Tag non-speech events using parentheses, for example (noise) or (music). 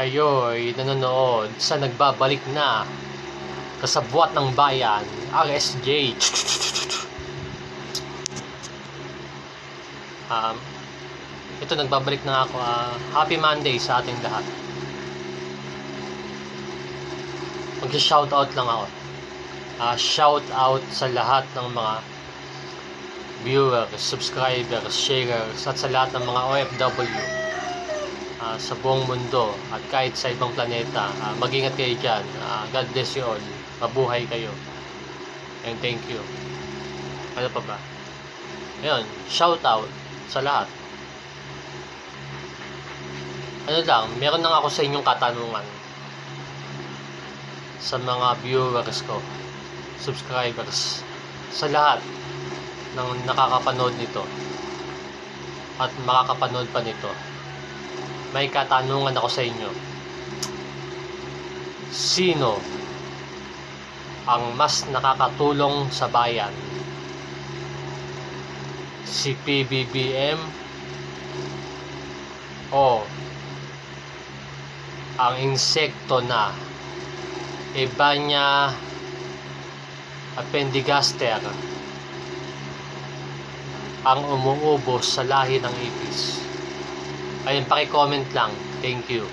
kayo'y nanonood sa nagbabalik na kasabwat ng bayan, RSJ. (laughs) Um, ito nagbabalik na ako. ah, happy Monday sa ating lahat. Mag-shoutout lang ako. Ah, shout out sa lahat ng mga viewers, subscribers, sharers, at sa lahat ng mga OFW sa buong mundo at kahit sa ibang planeta. Ah, mag-ingat kayo dyan. Ah, God bless you all. Mabuhay kayo. And thank you. Ano pa ba? Ayun, shout out sa lahat. Ano lang, meron lang ako sa inyong katanungan sa mga viewers ko, subscribers, sa lahat ng nakakapanood nito at makakapanood pa nito. May katanungan ako sa inyo. Sino ang mas nakakatulong sa bayan? Si PBBM o ang insekto na Ebanya appendigaster ang umuubos sa lahi ng ipis. Ayun, paki-comment lang. Thank you.